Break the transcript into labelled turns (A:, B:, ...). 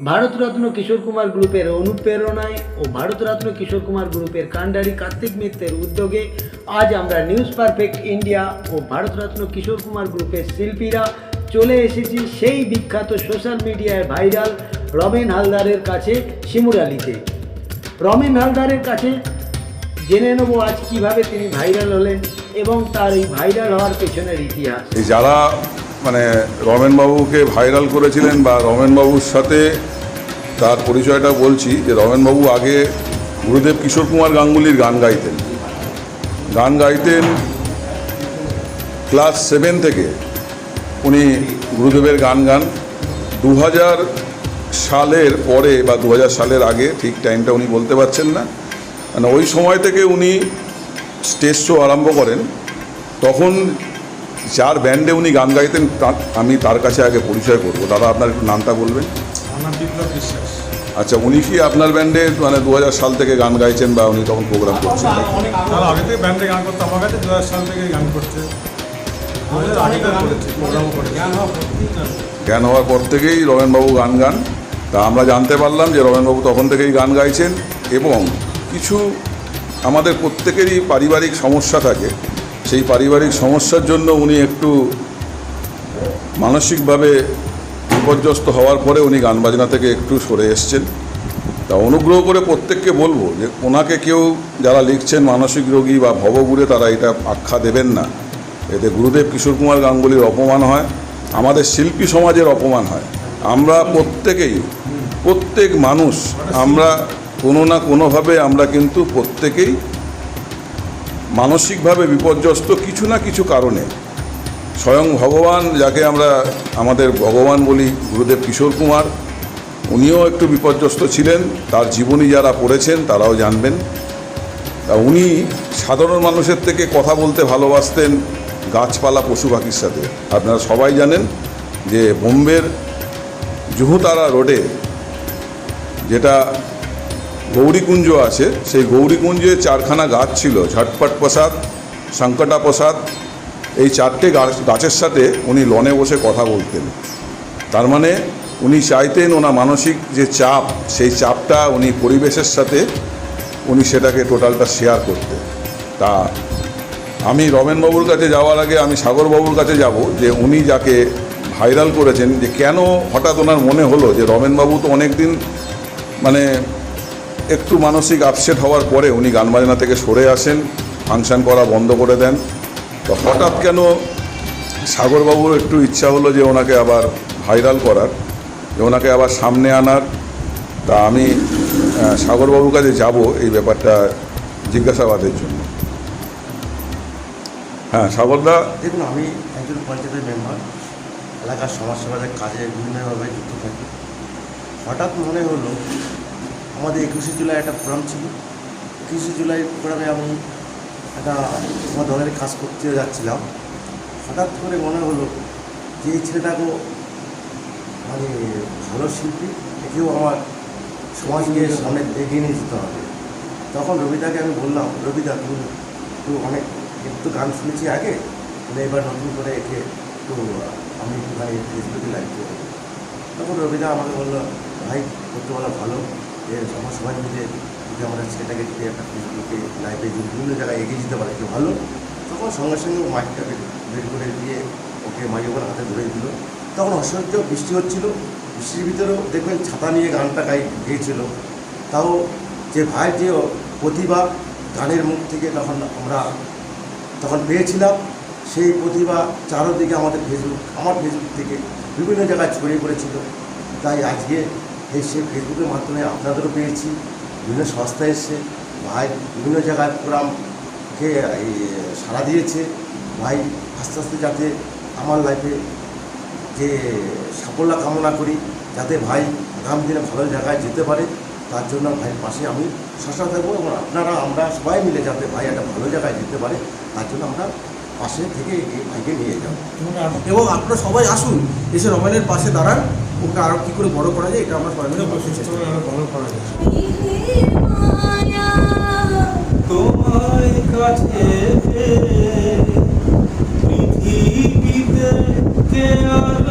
A: ভারতরত্ন কিশোর কুমার গ্রুপের অনুপ্রেরণায় ও ভারতরত্ন কিশোর কুমার গ্রুপের কাণ্ডারি কার্তিক মিত্রের উদ্যোগে আজ আমরা নিউজ পারফেক্ট ইন্ডিয়া ও ভারতরত্ন কিশোর কুমার গ্রুপের শিল্পীরা চলে এসেছি সেই বিখ্যাত সোশ্যাল মিডিয়ায় ভাইরাল রমেন হালদারের কাছে শিমুরালিতে রমেন হালদারের কাছে জেনে নেব আজ কীভাবে তিনি ভাইরাল হলেন এবং তার এই ভাইরাল হওয়ার পেছনের ইতিহাস।
B: যারা মানে রমেনবাবুকে ভাইরাল করেছিলেন বা রমেনবাবুর সাথে তার পরিচয়টা বলছি যে রমেনবাবু আগে গুরুদেব কিশোর কুমার গাঙ্গুলির গান গাইতেন। গান গাইতেন ক্লাস সেভেন থেকে উনি গুরুদেবের গান গান। দু হাজার সালের পরে বা দু হাজার সালের আগে ঠিক টাইমটা উনি বলতে পারছেন না। মানে ওই সময় থেকে উনি স্টেজ শো আরম্ভ করেন। তখন যার ব্যান্ডে উনি গান গাইতেন তা- আমি তার কাছে আগে পরিচয় করব। দাদা আপনার একটু নামটা বলবেন?
C: বিশ্বাস।
B: আচ্ছা উনি কি আপনার ব্যান্ডে মানে দু হাজার সাল থেকে গান গাইছেন বা উনি তখন প্রোগ্রাম করছেন?
C: আগে থেকে ব্যান্ডে গান করতো আমার কাছে দু হাজার সাল থেকে গান করছে। দু হাজার আগে থেকে করেছে প্রোগ্রামও করেছে
B: জ্ঞান হওয়ার পর থেকেই রমেনবাবু গান গান। তা আমরা জানতে পারলাম যে রমেনবাবু তখন থেকেই গান গাইছেন এবং কিছু আমাদের প্রত্যেকেরই পারিবারিক সমস্যা থাকে। সেই পারিবারিক সমস্যার জন্য উনি একটু মানসিকভাবে বিপর্যস্ত হওয়ার পরে উনি গান বাজনা থেকে একটু সরে এসছেন। তা অনুগ্রহ করে প্রত্যেককে বলব যে ওনাকে কেউ যারা লিখছেন মানসিক রোগী বা ভবগুরে তারা এটা আখ্যা দেবেন না। এতে গুরুদেব কিশোর কুমার গাঙ্গুলির অপমান হয়, আমাদের শিল্পী সমাজের অপমান হয়। আমরা প্রত্যেকেই, প্রত্যেক মানুষ, আমরা কোনো না কোনোভাবে আমরা কিন্তু প্রত্যেকেই মানসিকভাবে বিপর্যস্ত কিছু না কিছু কারণে। স্বয়ং ভগবান, যাকে আমরা আমাদের ভগবান বলি গুরুদেব কিশোর কুমার, উনিও একটু বিপর্যস্ত ছিলেন। তার জীবনী যারা পড়েছেন তারাও জানবেন। তা উনি সাধারণ মানুষের থেকে কথা বলতে ভালোবাসতেন গাছপালা পশু পাখির সাথে। আপনারা সবাই জানেন যে বোম্বের জুহুতারা রোডে যেটা গৌরীকুঞ্জ আছে। সেই গৌরীকুঞ্জে চারখানা গাছ ছিল। ঝটপট প্রসাদ সংকটা প্রসাদ, এই চারটে গাছ গাছের সাথে উনি লনে বসে কথা বলতেন। তার মানে উনি চাইতেন ওনার মানসিক যে চাপ, সেই চাপটা উনি পরিবেশের সাথে উনি সেটাকে টোটালটা শেয়ার করতে। তা আমি রমেনবাবুর কাছে যাওয়ার আগে আমি সাগরবাবুর কাছে যাব যে উনি যাকে ভাইরাল করেছেন যে কেন হঠাৎ ওনার মনে হলো যে রমেনবাবু তো অনেক দিন মানে একটু মানসিক আপসেট হওয়ার পরে উনি গান বাজনা থেকে সরে আসেন, ফাংশন করা বন্ধ করে দেন। তো হঠাৎ কেন সাগরবাবুর একটু ইচ্ছা হলো যে ওনাকে আবার ভাইরাল করার, যে ওনাকে আবার সামনে আনার। তা আমি সাগরবাবুর কাছে যাব এই ব্যাপারটা জিজ্ঞাসাবাদের জন্য। হ্যাঁ সাগরদা?
D: দেখুন, আমি একজন পঞ্চায়েতের মেম্বার এলাকার সমাজসেবাদের কাজে বিভিন্নভাবে যুক্ত থাকি। হঠাৎ মনে হলো আমাদের একুশে জুলাই একটা প্রোগ্রাম ছিল। একুশে জুলাই প্রোগ্রামে আমি একটা আমার দলের কাজ করতে যাচ্ছিলাম। হঠাৎ করে মনে হলো যে এই ছেলেটাকে মানে ভালো শিল্পী, একেও আমার সমাজ সমাজকে সামনে এগিয়ে নিয়ে যেতে হবে। তখন রবিদাকে আমি বললাম, রবিদা তুমি তো অনেক একটু গান শুনেছি আগে মানে এবার নতুন করে একে একটু আমি একটুখানি ফেসবুকে লাইভ করব। তখন রবিদা আমাকে বলল, ভাই করতে বলা ভালো। যে আমার সবাই মিলে যদি আমরা ছেলেটাকে যদি একটা ফেসবুকে, লাইভে বিভিন্ন জায়গায় এগিয়ে যেতে পারে একটু ভালো, তখন সঙ্গে সঙ্গে মাইকটাকে বের করে দিয়ে ওকে মাইক্রোফোন হাতে ধরে দিল। তখন অসহ্য বৃষ্টি হচ্ছিল, বৃষ্টির ভিতরেও দেখবেন ছাতা নিয়ে গানটা গাই গেয়েছিল। তাও যে ভাইয়ের যে প্রতিভা গানের মুখ থেকে তখন আমরা তখন পেয়েছিলাম, সেই প্রতিভা চারোদিকে আমাদের ফেসবুক, আমার ফেসবুক থেকে বিভিন্ন জায়গায় ছড়িয়ে পড়েছিল। তাই আজকে এই সে ফেসবুকের মাধ্যমে আপনাদেরও পেয়েছি। বিভিন্ন সংস্থা এসছে ভাই বিভিন্ন জায়গায় প্রোগ্রামকে সাড়া দিয়েছে। ভাই আস্তে আস্তে যাতে আমার লাইফে যে সাফল্য কামনা করি, যাতে ভাই আগামী দিনে ভালো জায়গায় যেতে পারে, তার জন্য ভাইয়ের পাশে আমি সচেতন থাকব এবং আপনারা, আমরা সবাই মিলে যাতে ভাই একটা ভালো জায়গায় যেতে পারে, তার জন্য আমরা পাশে থেকে এই ভাইকে নিয়ে যাব।
E: এবং আপনারা সবাই আসুন, এসে রমায়ণের পাশে দাঁড়ান। ওকে আরও কী করে বড় করা যায় এটা আমরা সবাই মিলে বসে বড় করা
C: যায়। কাছে আমার